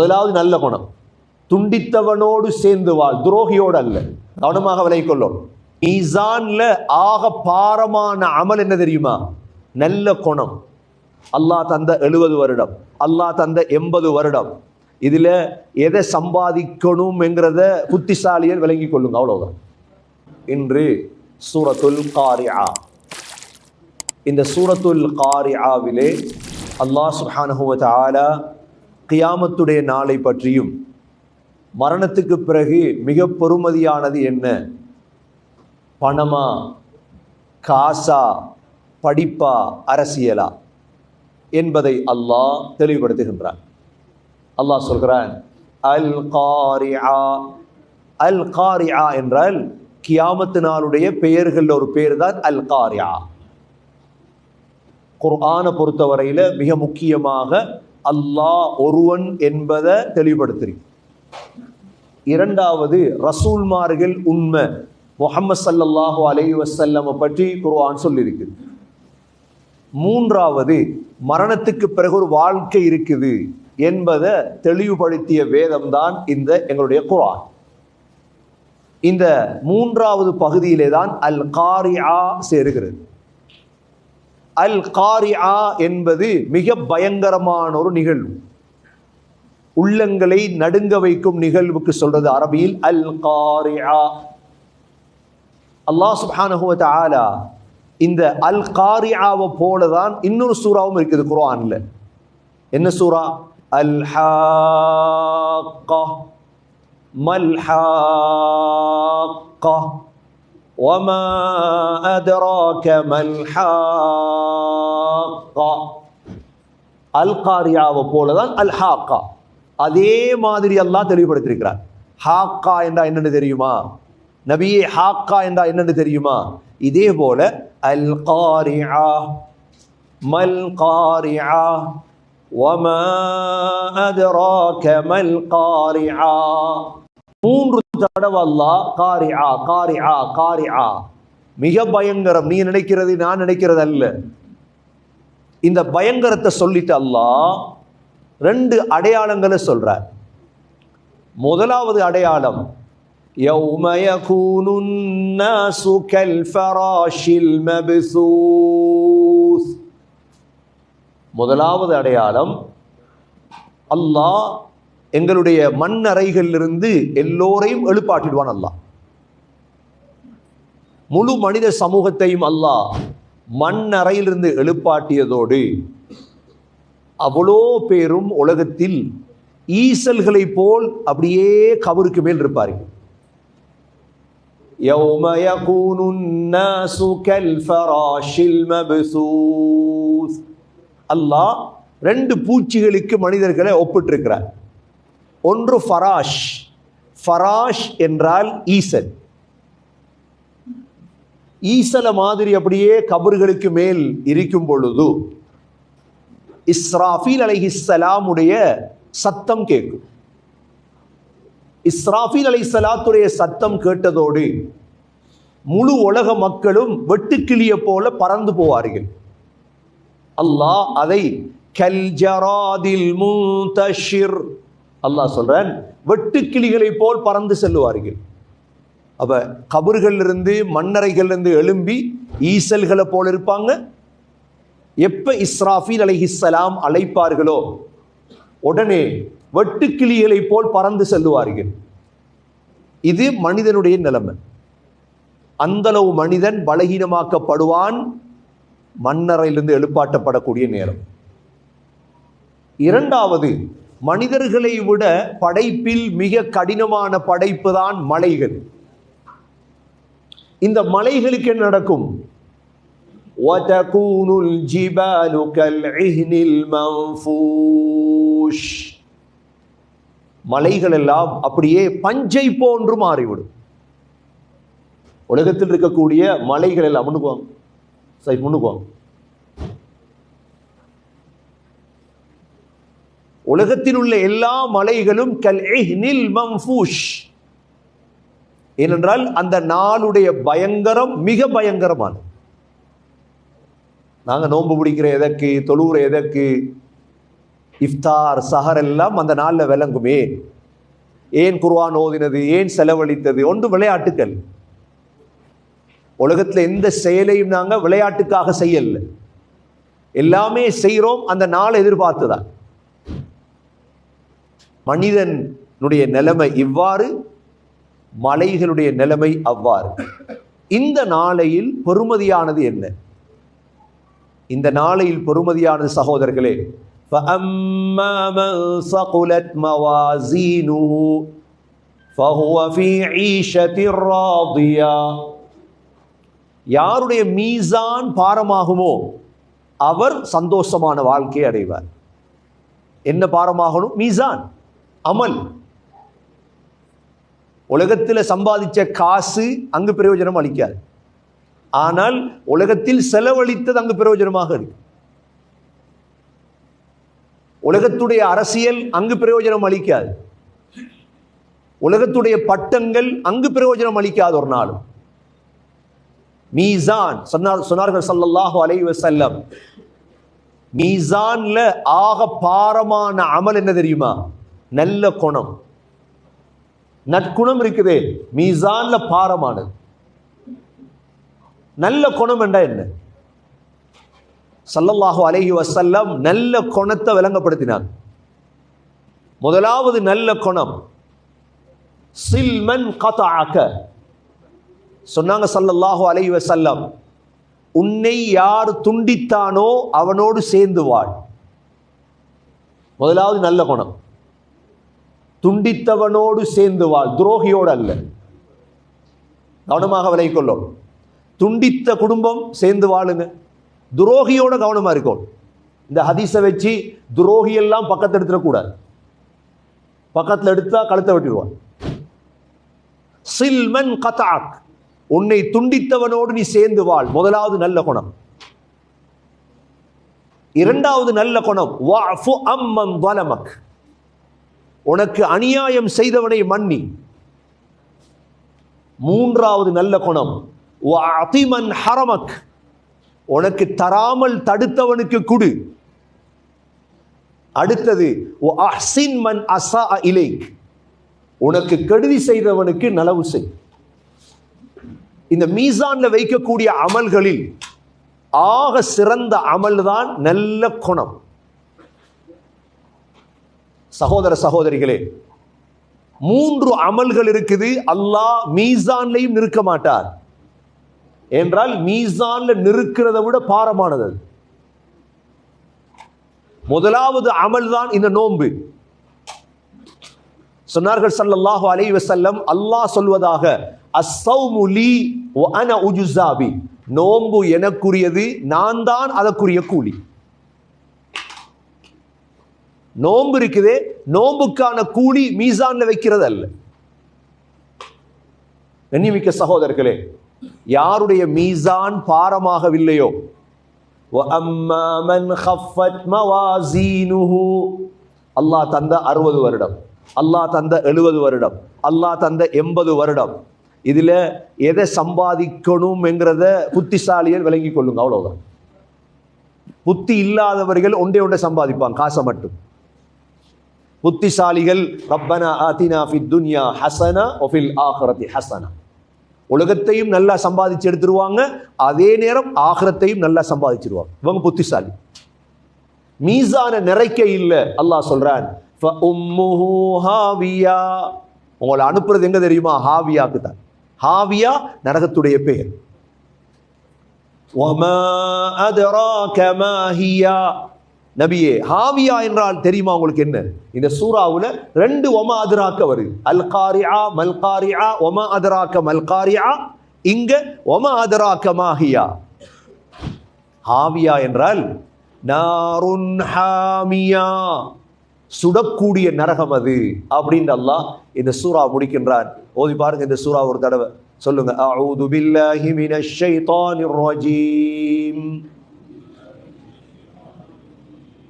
முதலாவது நல்ல குணம். துண்டித்தவனோடு சேர்ந்து வாழ். துரோகியோடு அல்ல. கவனமாக விலை கொள்ளும். ஈசான்ல ஆக பாரமான அமல் என்ன தெரியுமா? நல்ல குணம். அல்லாஹ் தந்த எழுபது வருடம். அல்லாஹ் தந்த எண்பது வருடம். இதுல எதை சம்பாதிக்கணும்ங்கிறத புத்திசாலியர் விளங்கி கொள்ளுங்க. அவ்வளோதான் இன்று சூரத்துல் காரியா. இந்த சூரத்துல் காரியாவிலே அல்லாஹ் சுப்ஹானஹு ஆலா கியாமத்துடைய நாளை பற்றியும் மரணத்துக்கு பிறகு மிக பொறுமதியானது என்ன? பணமா? காசா? படிப்பா? அரசியலா? என்பதை அல்லாஹ் தெளிவுபடுத்துகின்றான். அல்லாஹ் சொல்கிறான் அல் காரியா அல் காரியா என்றால் கியாமத்து நாளுடைய பெயர்களில் ஒரு பெயர் தான் அல் காரியா குர்ஆனை பொறுத்தவரையில் மிக முக்கியமாக அல்லாஹ் ஒருவன் என்பதை தெளிவுபடுத்துறீங்க. இரண்டாவது ரசூல்மார்கள் உண்மை. முகமது சல்லல்லாஹு அலை வசல்லம் பற்றி குர்ஆன் சொல்லியிருக்கு மூன்றாவது மரணத்துக்கு பிறகு ஒரு வாழ்க்கை இருக்குது என்பதை தெளிவுபடுத்திய வேதம் தான் இந்த எங்களுடைய குரான் இந்த மூன்றாவது பகுதியிலே தான் அல் காரியா சேருகிறது. அல் காரியா என்பது மிக பயங்கரமான ஒரு நிகழ்வு. உள்ளங்களை நடுங்க வைக்கும் நிகழ்வுக்கு சொல்றது அரபியில் அல் காரியா அல்லாஹ் சுப்ஹானஹு ஆலா இந்த அல் காரியாவை போல தான் இன்னொரு சூறாவும் இருக்குது குரான்ல என்ன சூரா அல் ஹாக்கா மல் ஹாக்கா وما أدراك ما الحاقة அல் காரியாவை போல தான் அல் ஹாக்கா அதே மாதிரி அல்லாஹ் தெளிவுபடுத்தியிருக்கிறார் ஹாக்கா என்றா என்னன்னு தெரியுமா நபியே ஹாக்கா என்றா என்னன்னு தெரியுமா இதே போல அல் காரியா மல் காரியா وما أدراك ما القارعة மூன்று தடவை அல்லாஹ் காரியா காரியா காரியா மிக பயங்கரம் நீ நினைக்கிறது நான் நினைக்கிறது அல்ல இந்த பயங்கரத்தை சொல்லிட்டு அல்லாஹ் ரெண்டு அடையாளங்களை சொல்றார் முதலாவது அடையாளம் يوم يكون الناس كالفراش المبثوث முதலாவது அடையாளம் அல்லாஹ் எங்களுடைய மண் அறைகளிலிருந்து எல்லோரையும் எழுப்பாட்டிடுவான் அல்லாஹ் முழு மனித சமூகத்தையும் அல்லாஹ் மண் அறையிலிருந்து எழுப்பாட்டியதோடு அவ்வளோ பேரும் உலகத்தில் ஈசல்களை போல் அப்படியே கபருக்கு மேல் இருப்பார்கள் يوم يكون الناس كالفراش المبثوث அல்லாஹ் ரெண்டு பூச்சிகளுக்கு மனிதர்களை ஒப்பிட்டிருக்கிறார் ஒன்று ஃபராஷ். ஃபராஷ் என்றால் ஈசன். ஈசல மாதிரி அப்படியே கபர்களுக்கு மேல் இருக்கும் பொழுது இஸ்ராஃபீல் அலைஹிஸ்ஸலாமுடைய சத்தம் கேட்கும். இஸ்ராஃபீல் அலைஹிஸ்ஸலாத்துடைய சத்தம் கேட்டதோடு முழு உலக மக்களும் வெட்டுக்கிளிய போல பறந்து போவார்கள். அல்லாஹ் அதை கல்ஜராதில் மூத்தஷிர் அல்லாஹ் சொல்கிறேன் வெட்டுக்கிளிகளை போல் பறந்து செல்லுவார்கள். அப்ப கபர்களிலிருந்து மண்ணறைகள்லேருந்து எழும்பி ஈசல்களை போல் இருப்பாங்க. எப்ப இஸ்ராஃபீல் அலைஹிஸ்ஸலாம் அழைப்பார்களோ உடனே வெட்டுக்கிளிகளை போல் பறந்து செல்லுவார்கள். இது மனிதனுடைய நிலைமை. அந்தளவு மனிதன் பலகீனமாக்கப்படுவான் மண்ணறையிலிருந்து எழுப்பாட்டப்படக்கூடிய நேரம். இரண்டாவது மனிதர்களை விட படைப்பில் மிக கடினமான படைப்பு தான் மலைகள் இந்த மலைகளுக்கு என்ன நடக்கும் وَتَكُونُ الْجِبَالُ كَالْعِهْنِ الْمَنْفُوشِ மலைகள் எல்லாம் அப்படியே பஞ்சை போன்று மாறிவிடும் உலகத்தில் இருக்கக்கூடிய மலைகள் எல்லாம் முன்னுக்குவாங்க சரி முன்னுக்குவாங்க உலகத்தில் உள்ள எல்லா மலைகளும் கல் இஹ்னில் மம்ஃபூஷ். ஏனென்றால் அந்த நாளுடைய பயங்கரம் மிக பயங்கரமானது. நாங்க நோன்பு பிடிக்கிற எதற்கு தொழுகிற எதற்கு இஃப்தார் சஹர் எல்லாம் அந்த நாளில் விளங்குமே. ஏன் குர்வான் ஓதினது ஏன் செலவழித்தது? ஒன்று விளையாட்டுக்கள். உலகத்தில் எந்த செயலையும் நாங்கள் விளையாட்டுக்காக செய்யல. எல்லாமே செய்கிறோம் அந்த நாளை எதிர்பார்த்து தான் மனிதனுடைய நிலைமை இவ்வாறு மலைகளுடைய நிலைமை அவ்வாறு. இந்த நாளையில் பொறுமதியானது என்ன? இந்த நாளையில் பொறுமதியானது சகோதரர்களே யாருடைய மீசான் பாரமாகுமோ அவர் சந்தோஷமான வாழ்க்கையை அடைவார். என்ன பாரமாகணும்? மீசான். அமல். உலகத்தில் சம்பாதிச்ச காசு அங்கு பிரயோஜனம் அளிக்காது. ஆனால் உலகத்தில் செலவழித்தது அங்கு பிரயோஜனமாக இருக்கு. உலகத்துடைய அரசியல் அங்கு பிரயோஜனம் அளிக்காது. உலகத்துடைய பட்டங்கள் அங்கு பிரயோஜனம் அளிக்காத ஒரு நாளும். மீசான் சொன்னார் சொன்னார்கள் சல்லல்லாஹு அலைஹி செல்லம் மீசான்ல ஆக பாரமான அமல் என்ன தெரியுமா? நல்ல குணம். நற்குணம் இருக்குதே. மீசான்ல பாரமானது. நல்ல குணம் என்றா என்ன? சல்லல்லாஹு அலஹி வசல்லம் நல்ல குணத்தை விளங்கப்படுத்தினார். முதலாவது நல்ல குணம் சில்மன் கதாக்க சொன்னாங்க சல்லல்லாஹு அலஹி வசல்லம் உன்னை யார் துண்டித்தானோ அவனோடு சேர்ந்து வாழ். முதலாவது நல்ல குணம். துண்டித்தவனோடு சேர்ந்து வாழ். துரோகியோடு அல்ல கவனமாக விலை கொள்ளும். துண்டித்த குடும்பம் சேர்ந்து வாழுங்க துரோகியோட கவனமாக இருக்கும் இந்த ஹதீஸை வச்சு துரோகி எல்லாம் பக்கத்தில் எடுத்துடக்கூடாது பக்கத்தில் எடுத்தா கழுத்தை வெட்டிடுவான். சில்மன் கதாக் உன்னை துண்டித்தவனோடு நீ சேர்ந்து வாழ். முதலாவது நல்ல குணம். இரண்டாவது நல்ல குணம். வா அம்மம் வலமக். உனக்கு அநியாயம் செய்தவனை மன்னி. மூன்றாவது நல்ல குணம். அதிமன் ஹரமக். உனக்கு தராமல் தடுத்தவனுக்கு குடு. அடுத்தது அஹ்சின் மன் அசா இலைக். உனக்கு கெடுதி செய்தவனுக்கு நலவு செய். இந்த மீசான்ல வைக்கக்கூடிய அமல்களில் ஆக சிறந்த அமல் தான் நல்ல குணம். சகோதர சகோதரிகளே மூன்று அமல்கள் இருக்குது. அல்லாஹ் மீசான்லையும் நிற்க மாட்டார். என்றால் மீசான்ல நிற்கிறத விட பாரமானது முதலாவது அமல் தான் இந்த நோன்பு. சொன்னார்கள் சல்லல்லாஹு அலைஹி வஸல்லம் அல்லாஹ் சொல்வதாக அஸ்ஸௌமு லீ வ அன உஜுஸாபி. நோன்பு எனக்குரியது நான் தான் அதற்குரிய கூலி. நோம்பு இருக்குதே. நோம்புக்கான கூலி மீசான்ல வைக்கிறது அல்ல கண்ணிமிக்க சகோதரர்களே யாருடைய மீசான் பாரமாகவில்லையோ? அல்லாஹ் தந்த அறுபது வருடம். அல்லாஹ் தந்த எழுபது வருடம். அல்லாஹ் தந்த எண்பது வருடம். இதில் எதை சம்பாதிக்கணும் சம்பாதிக்கணும்ங்கிறத புத்திசாலியர் விளங்கி கொள்ளுங்க. அவ்வளோதான் புத்தி இல்லாதவர்கள் ஒன்றே ஒன்றை சம்பாதிப்பாங்க. காசை மட்டும். புத்திசாலிகள் ரப்பனா ஆதினா ஃபி துன்யா ஹசனா ஒஃபில் ஆஹரத்தி ஹசனா. உலகத்தையும் நல்லா சம்பாதிச்சு எடுத்துருவாங்க அதே நேரம் ஆகரத்தையும் நல்லா சம்பாதிச்சிருவாங்க. இவங்க புத்திசாலி. மீசான நிறைக்க இல்லை அல்லாஹ் சொல்றான் உங்களை அனுப்புறது எங்க தெரியுமா? ஹாவியாக்கு தான். ஹாவியா நரகத்துடைய பெயர். நபியே ஹாவியா என்றால் தெரியுமா உங்களுக்கு என்ன? இந்த சூறாவில் ரெண்டு ஒம அதிராக்க வருது. அல்காரியா மல்காரியா மல் காரியா ஒம அதிராக்க மல் இங்க ஒம அதராக்க மாஹியா. ஹாவியா என்றால் நாருன் ஹாமியா. சுடக்கூடிய நரகம் அது அப்படின்னு அல்லாஹ் இந்த சூறா முடிக்கின்றான் ஓதி பாருங்க இந்த சூறா ஒரு தடவை. சொல்லுங்க அவுது பில்லாஹி மினஷ் ஷைத்தானிர் ரஜீம்.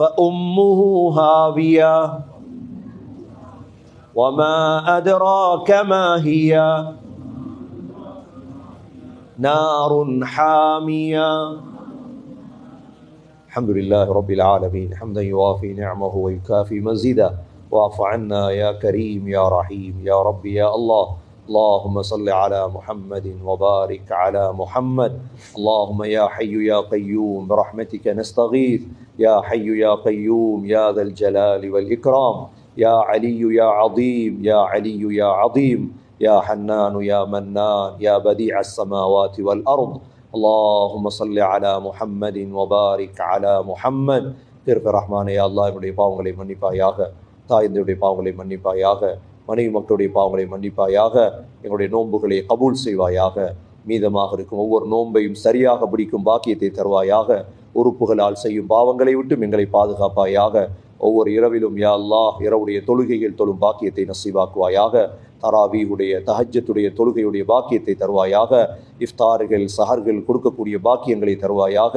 فأمه هاوية. وما أدراك ما هي؟ نار حامية. الحمد لله رب العالمين. حمدا يوافي نعمه ويكافي مزيدا واعف عنا يا كريم يا رحيم يا رب يا الله. اللهم صل على محمد وبارك على محمد اللهم يا حي يا قيوم برحمتك نستغيث يا حي يا قيوم يا ذا الجلال والإكرام يا علي يا عظيم يا علي يا عظيم يا حنان يا منان يا بديع السماوات والأرض اللهم صل على محمد وبارك على محمد திருப்ப ரஹ்மானே யா அல்லாஹ் என்னுடைய பாவங்களை மன்னிப்பாயாக தாய்ந்தருடைய பாவங்களை மன்னிப்பாயாக மனைவி மக்களுடைய பாவங்களை மன்னிப்பாயாக எங்களுடைய நோன்புகளை கபூல் செய்வாயாக மீதமாக இருக்கும் ஒவ்வொரு நோன்பையும் சரியாக பிடிக்கும் பாக்கியத்தை தருவாயாக உறுப்புகளால் செய்யும் பாவங்களை விட்டும் எங்களை பாதுகாப்பாயாக ஒவ்வொரு இரவிலும் யா அல்லாஹ் இரவுடைய தொழுகைகள் தொழும் பாக்கியத்தை நசீவாக்குவாயாக தராவீவுடைய தஹஜத்துடைய தொழுகையுடைய பாக்கியத்தை தருவாயாக இஃப்தார்கள் சஹர்கள் கொடுக்கக்கூடிய பாக்கியங்களை தருவாயாக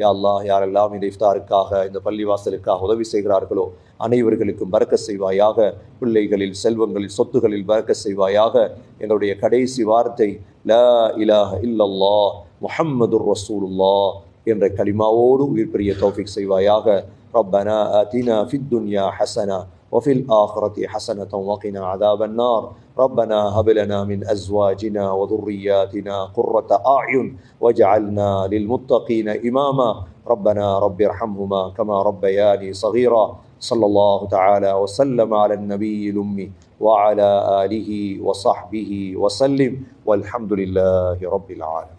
யா அல்லாஹ் யாரெல்லாம் இந்த இஃப்தாருக்காக இந்த பள்ளிவாசலுக்காக உதவி செய்கிறார்களோ அனைவர்களுக்கும் பறக்க செய்வாயாக பிள்ளைகளில் செல்வங்களில் சொத்துகளில் பறக்க செய்வாயாக எங்களுடைய கடைசி வார்த்தை லா இலாஹ இல்லல்லாஹ் முஹம்மதுர் ரசூலுல்லாஹ் என்ற கலிமாவோடு உயிர் பெரிய தௌஃபிக் செய்வாயாக ربنا آتنا في الدنيا حسنة وفي الآخرة حسنة وقنا عذاب النار. ربنا هب لنا من أزواجنا وذرياتنا قرة أعين واجعلنا للمتقين إماما. ربنا رب ارحمهما كما ربياني صغيرا. صلى الله تعالى وسلم على النبي الأمي وعلى آله وصحبه وسلم. والحمد لله رب العالمين.